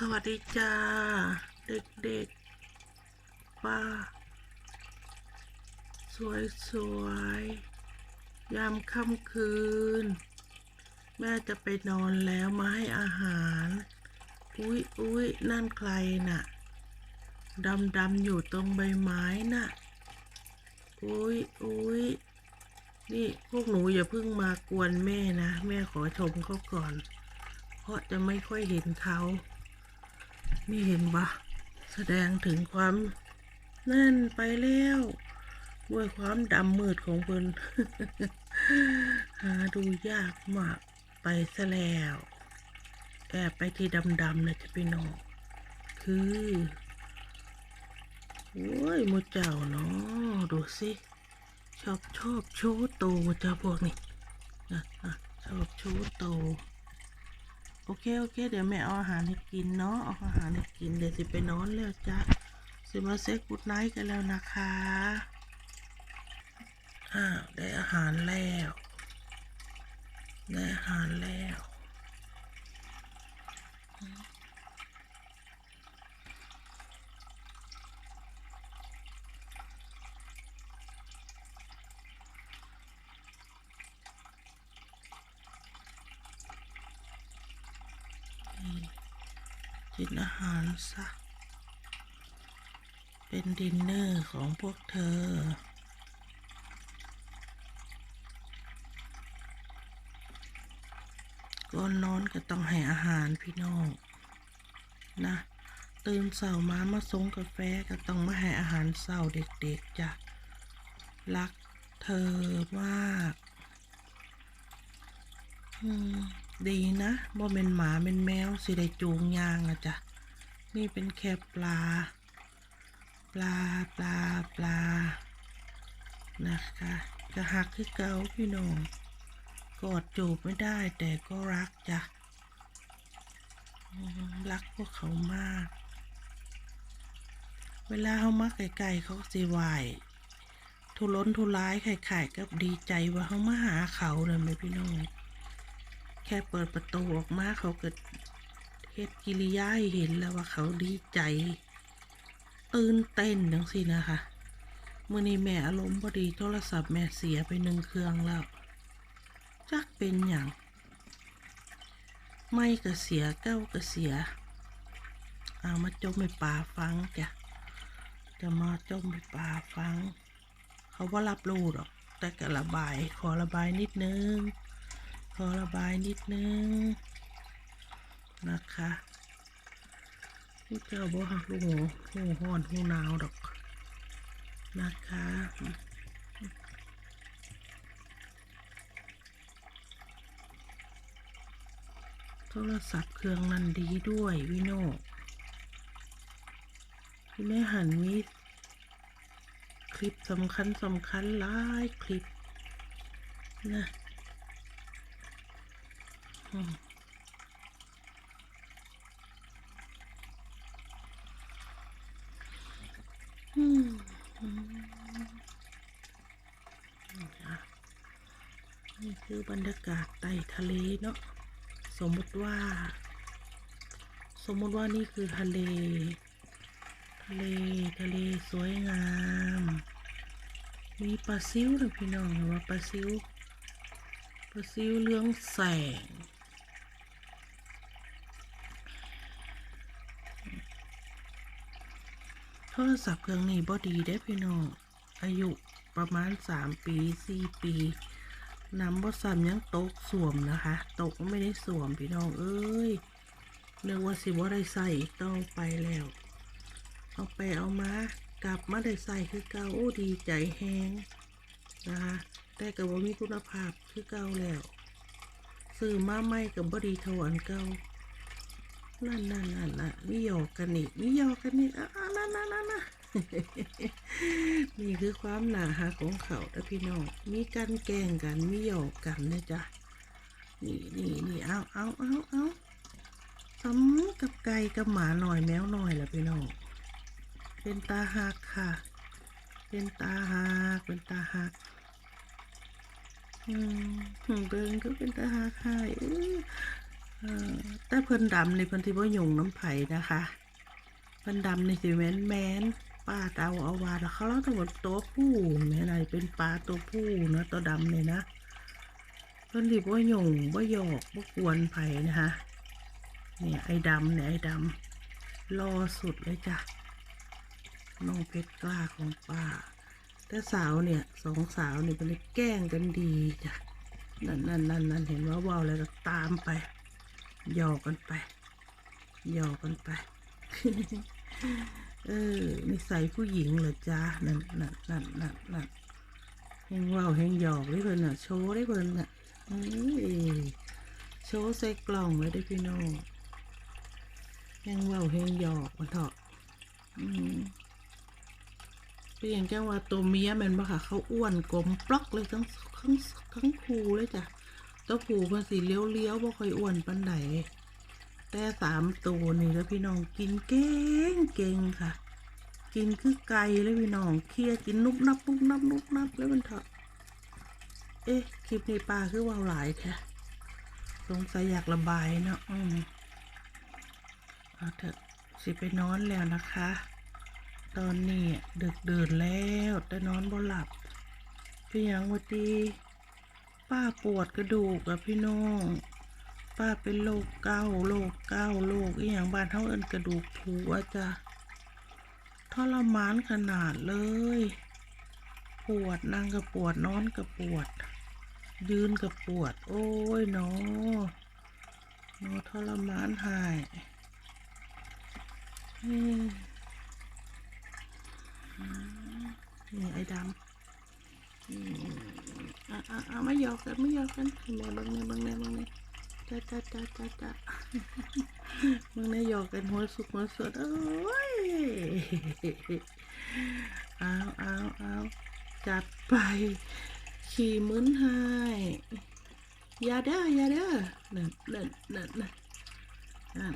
สวัสดีจ้า เด็กๆป้า สวยๆยามค่ำคืน แม่จะไปนอนแล้วมาให้อาหาร อุ๊ยอุ๊ยนั่นใครน่ะดำดำอยู่ตรงใบไม้น่ะ อุ๊ยอุ๊ยนี่พวกหนูอย่าเพิ่งมากวนแม่นะ แม่ขอชมเขาก่อน เพราะจะไม่ค่อยเห็นเขา นี่เห็นปะแสดงถึงความนั่นไปแล้วด้วยความดำมืดของเพิ่นหาดูยากมากไปซะแล้วแอบไปที่ดำๆนะจะไปนอนคือโอ้ยมูเจ้าเนาะดูสิชอบชอบโชว์โตจ้าพวกนี้อะอะชอบโชว์โต โอเค โอเค เดี๋ยวแม่เอาอาหารให้กินเนาะ เอาอาหารให้กิน เดี๋ยวสิไปนอนแล้วจ้ะสิมาเซ็กกูดไนท์กันแล้วนะคะ อ้าว ได้อาหารแล้ว ได้อาหารแล้ว กินอาหารซะเป็นดินเนอร์ของพวกเธอก่อนนอนก็ต้องให้อาหารพี่น้อง นะ ตื่นเสามามาสงกาแฟก็ต้องมาให้อาหารเสาเด็กๆจ้ะรักเธอมาก อืม ดีนะบ่เป็นหมาเป็นแมวสิได้จูงยางอะจ้ะนี่เป็นแค่ปลา ปลาปลาปลา นะคะ จะหักคือเกาพี่น้องกอดจูบไม่ได้แต่ก็รักจ้ะ รักพวกเขามาก เวลาเขามาไกลๆเขาสิไหวทุรนทุรายไข่ๆกับดีใจว่าเขามาหาเขาเลยไหมพี่น้อง แค่เปิดประตูออกมาเขาเกิดเฮ็ดกิริยาให้เห็นแล้วว่าเขาดีใจ ตื่นเต้นจังสินะคะเมื่อนี้แม่อารมณ์พอดีโทรศัพท์แม่เสียไปหนึ่งเครื่องแล้ว จักเป็นอย่างไม่ก็เสียเก้าก็เสีย เอามาจมไปป่าฟังจ้ะจะมาจมไปป่าฟัง เขาว่ารับรู้หรอก แต่กระบายขอระบายนิดนึง ขอระบายนิดนึง นะคะผู้เจ้าบ่ฮักลูกหูหูห้อนหูหนาวดอก นะคะโทรศัพท์เครื่องนั้นดีด้วยวิโนพี่แม่หันมีคลิปสำคัญสำคัญหลายคลิปนะ นี่คือบรรยากาศใต้ทะเลเนาะสมมติว่า สมมติว่านี่คือทะเล ทะเลทะเลสวยงาม มีปลาซิวนะพี่น้องเห็นว่าปลาซิวปลาซิวเรืองแสง โทรศัพท์เครื่องนี้บอดีได้พี่น้องอายุประมาณสามปีสี่ปีน้ำบอสัมยังตกสวมนะคะ ตกไม่ได้สวมพี่น้องเอ้ยเนึกว่าสิบ่ได้ใส่ต่องไปแล้ว เอาไปเอามากลับมาได้ใส่คือเก่าโอ้ดีใจแฮงนะคะแต่กับว่ามีคุณภาพคือเก่าแล้วซื้อมาใหม่กับบดีเทาอันเก่านั่นนั่นนั่นน่ะมีหยอกกันอีกมีหยอกกันอีกอะ อะนั่นนั่นนั่นน่ะนี่คือความหนาหักของเขาแต่พี่น้อง มีการแกงกันมีหยอกกันนะจ๊ะ นี่นี่นี่เอาเอาเอาเอาซ้ำกับไก่กับหมาหน่อยแมวหน่อยละพี่น้อง เป็นตาหักค่ะ เป็นตาหัก เป็นตาหักอืมเดินก็เป็นตาหักให้แต่เพิ่นดำในี่เพิ่นที่ว่ายุงน้ำไผ่นะคะ เพิ่นดำนี่สิแมนแมนป้าเตาเอาวาแล้วเขาเล่าทั้งหมดตัวผู้แม่นายเป็นปลาตัวผู้นะตัวดำเลยนะเพิ่นที่ว่าหยงว่าหยอกว่ากวนไผ่นะคะเนี่ยไอ้ดำเนี่ยไอ้ดำรอสุดเลยจ้ะน้องเพชรกล้าของป้าแต่สาวเนี่ยสองสาวเนี่ยเป็นแกล้งกันดีจ้ะนั่นนั่นนั่นนั่นเห็นว่าว่าวแล้วก็ตามไปหยอกกันไปหยอกกันไป เออนิสัยผู้หญิงเหรอจ้านั่นนั่นนั่นนั่นนั่นเฮงว่าวเฮงหยอกได้เพิ่นอะ โชว์ได้เพิ่นอะเอ้ยโชว์ใส่กล่องเลยได้พี่น้องเฮงว่าวเฮงหยอกมันเถอะอืมเป็นอย่างจังว่าตัวเมียมันบ่ค่ะ เขาอ้วนกลมปลอกเลยทั้งทั้งทั้งคูเลยจ้ะตัวผูมันสีเลี้ยวเลี้ยวบ่ค่อยอ้วนปานใด แต่สามตัวนี่แล้วพี่น้องกินเก่งเก่งค่ะ กินคือไก่เลยพี่น้องเคี่ยกินนุบนับนุบนับนุบนับแล้วมันเถอะเอ๊ะคลิปในปลาคือว่าวหลายแท้สงสัยอยากระบายเนาะอืมเอาเถอะสิไปนอนแล้วนะคะ ตอนนี้ดึกเดินแล้ว แต่นอนบ่หลับพี่ยังวัดีป้าปวดกระดูกอะพี่น้อง ป้าเป็นโรคเก้าโรคเก้าโรคอีหยังบ้านเท่าเอินกระดูกผุอะจ้ะทรมานขนาดเลย ปวดนั่งก็ปวดนอนก็ปวด ยืนก็ปวด โอ้ยเนาะเนาะทรมานหายนี่ไอ้ดำอืมอะอะอะไม่หยอกกันไม่หยอกกันแม่บังแม่บังแม่บังแม่ จ้าจ้าจ้าจ้าจ้ามึงได้หยอกกันหัวสุกหัวสดเอ้ยเอาเอาเอาจัดไป ขี่มึนให้ยาเด้อยาเด้อนั่นนั่นนั่นนั่น